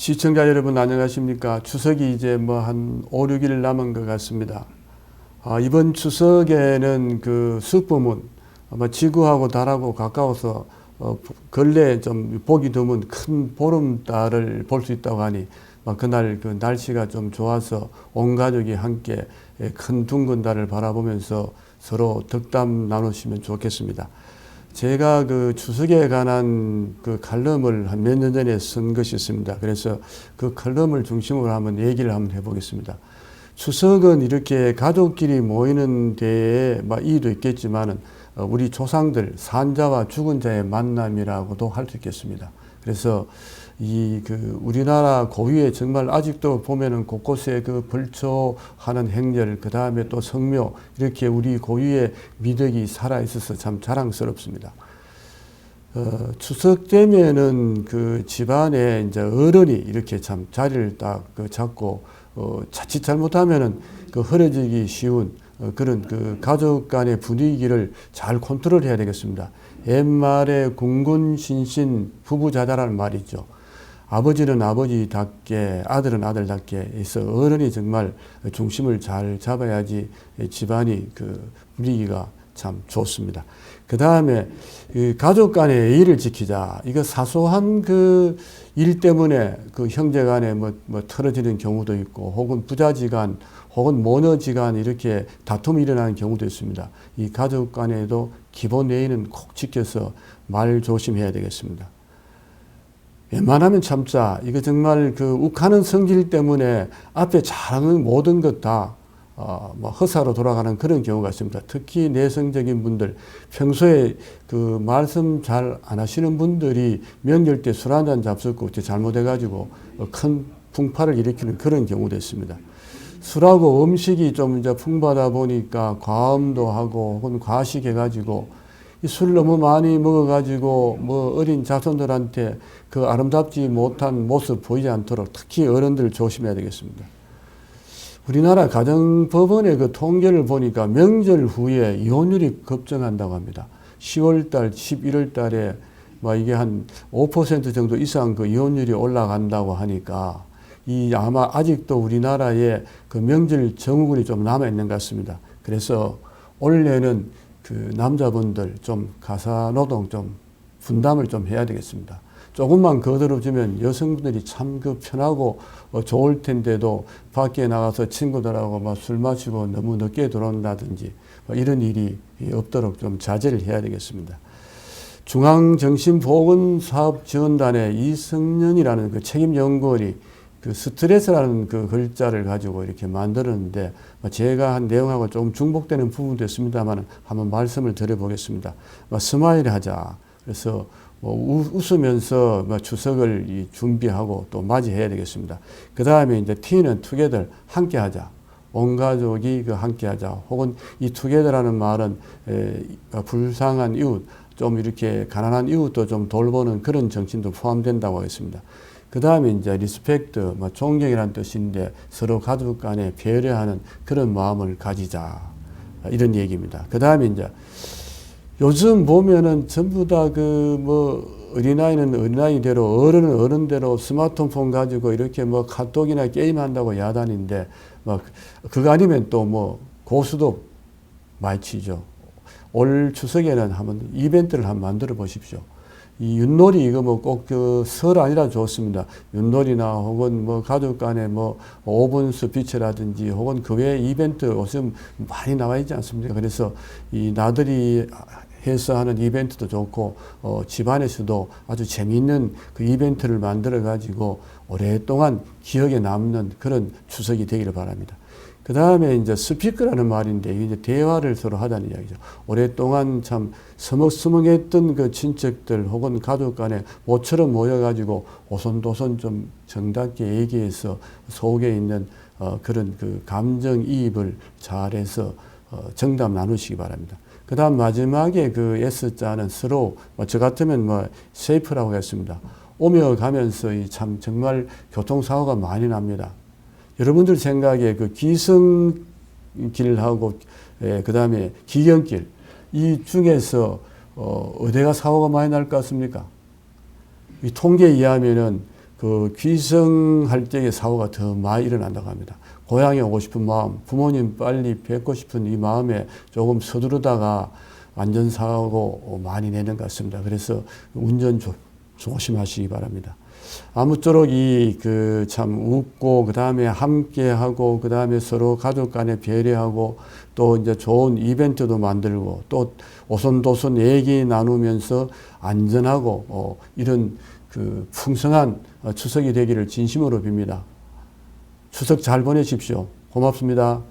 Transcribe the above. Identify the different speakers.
Speaker 1: 시청자 여러분 안녕하십니까. 추석이 이제 뭐 한 5, 6일 남은 것 같습니다. 아, 이번 추석에는 그 숙부문 아마 지구하고 달하고 가까워서 어, 근래 좀 보기 드문 큰 보름달을 볼 수 있다고 하니 막 그날 그 날씨가 좀 좋아서 온 가족이 함께 큰 둥근 달을 바라보면서 서로 덕담 나누시면 좋겠습니다. 제가 그 추석에 관한 그 칼럼을 한 몇 년 전에 쓴 것이 있습니다. 그래서 그 칼럼을 중심으로 한번 얘기를 한번 해보겠습니다. 추석은 이렇게 가족끼리 모이는 데에 막 이유도 있겠지만은 어, 우리 조상들 산자와 죽은 자의 만남이라고도 할 수 있겠습니다. 그래서 이 그 우리나라 고유의 정말 아직도 보면은 곳곳에 그 벌초 하는 행렬 그 다음에 또 성묘 이렇게 우리 고유의 미덕이 살아 있어서 참 자랑스럽습니다. 어, 추석 되면은 그 집안에 이제 어른이 이렇게 참 자리를 딱 그 잡고 어, 자칫 잘못하면은 그 흐려지기 쉬운 어, 그런 그 가족 간의 분위기를 잘 컨트롤해야 되겠습니다. 옛말에 군군신신 부부자자라는 말이 있죠. 아버지는 아버지답게 아들은 아들답게 해서 어른이 정말 중심을 잘 잡아야지 집안이 그 분위기가 참 좋습니다. 그 다음에 가족 간의 예의를 지키자. 이거 사소한 그 일 때문에 그 형제 간에 뭐, 뭐 틀어지는 경우도 있고 혹은 부자지간 혹은 모녀지간 이렇게 다툼이 일어나는 경우도 있습니다. 이 가족 간에도 기본 예의는 꼭 지켜서 말 조심해야 되겠습니다. 웬만하면 참자. 이거 정말 그 욱하는 성질 때문에 앞에 잘하는 모든 것 다 어, 뭐 허사로 돌아가는 그런 경우가 있습니다. 특히 내성적인 분들, 평소에 그 말씀 잘 안 하시는 분들이 명절 때 술 한잔 잡숫고 잘못해가지고 큰 풍파를 일으키는 그런 경우도 있습니다. 술하고 음식이 좀 이제 풍부하다 보니까 과음도 하고 혹은 과식해가지고 술 너무 많이 먹어가지고 뭐 어린 자손들한테 그 아름답지 못한 모습 보이지 않도록 특히 어른들 조심해야 되겠습니다. 우리나라 가정법원의 그 통계를 보니까 명절 후에 이혼율이 급증한다고 합니다. 10월달, 11월달에 뭐 이게 한 5% 정도 이상 그 이혼율이 올라간다고 하니까 이 아마 아직도 우리나라에 그 명절 정후군이 좀 남아 있는 것 같습니다. 그래서 올해는 그 남자분들 좀 가사 노동 좀 분담을 좀 해야 되겠습니다. 조금만 거들어주면 여성분들이 참 그 편하고 어 좋을 텐데도 밖에 나가서 친구들하고 막 술 마시고 너무 늦게 들어온다든지 뭐 이런 일이 없도록 좀 자제를 해야 되겠습니다. 중앙정신보건사업지원단의 이성년이라는 그 책임연구원이 그 스트레스라는 그 글자를 가지고 이렇게 만들었는데 뭐 제가 한 내용하고 좀 중복되는 부분도 있습니다만 한번 말씀을 드려보겠습니다. 뭐 스마일 하자. 그래서 뭐 웃으면서 뭐 추석을 준비하고 또 맞이해야 되겠습니다. 그 다음에 이제 T는 투게더 함께 하자. 온 가족이 그 함께 하자. 혹은 이 투게더라는 말은 에, 불쌍한 이웃, 좀 이렇게 가난한 이웃도 좀 돌보는 그런 정신도 포함된다고 하겠습니다. 그 다음에 이제 리스펙트, 뭐 존경이라는 뜻인데 서로 가족 간에 배려하는 그런 마음을 가지자. 이런 얘기입니다. 그 다음에 이제 요즘 보면은 전부 다 그 뭐 어린아이는 어린아이대로 어른은 어른대로 스마트폰 가지고 이렇게 뭐 카톡이나 게임한다고 야단인데 뭐 그거 아니면 또 뭐 고수도 많이 치죠. 올 추석에는 한번 이벤트를 한번 만들어 보십시오. 이 윷놀이 이거 뭐 꼭 그 설 아니라 좋습니다. 윷놀이나 혹은 뭐 가족 간에 뭐 오븐 스피치라든지 혹은 그 외 이벤트 요즘 많이 나와 있지 않습니까? 그래서 이 나들이 해서 하는 이벤트도 좋고 어 집안에서도 아주 재미있는 그 이벤트를 만들어 가지고 오랫동안 기억에 남는 그런 추석이 되기를 바랍니다. 그 다음에 이제 스피커라는 말인데 이제 대화를 서로 하자는 이야기죠. 오랫동안 참 서먹서먹했던 그 친척들 혹은 가족 간에 모처럼 모여가지고 오손도손 좀 정답게 얘기해서 속에 있는 어 그런 그 감정이입을 잘해서 어 정답 나누시기 바랍니다. 그 다음 마지막에 그 S자는 서로 뭐 저 같으면 뭐 세이프라고 했습니다. 오며 가면서 참 정말 교통사고가 많이 납니다. 여러분들 생각에 그 기성길하고 예, 그 다음에 기경길 이 중에서 어, 어디가 사고가 많이 날 것 같습니까? 이 통계에 의하면은 그 귀성할 때의 사고가 더 많이 일어난다고 합니다. 고향에 오고 싶은 마음, 부모님 빨리 뵙고 싶은 이 마음에 조금 서두르다가 안전사고 많이 내는 것 같습니다. 그래서 운전 조, 조심하시기 바랍니다. 아무쪼록 이 그 참 웃고 그 다음에 함께하고 그 다음에 서로 가족 간에 배려하고 또 이제 좋은 이벤트도 만들고 또 오손도손 얘기 나누면서 안전하고 어 이런 그 풍성한 어, 추석이 되기를 진심으로 빕니다. 추석 잘 보내십시오. 고맙습니다.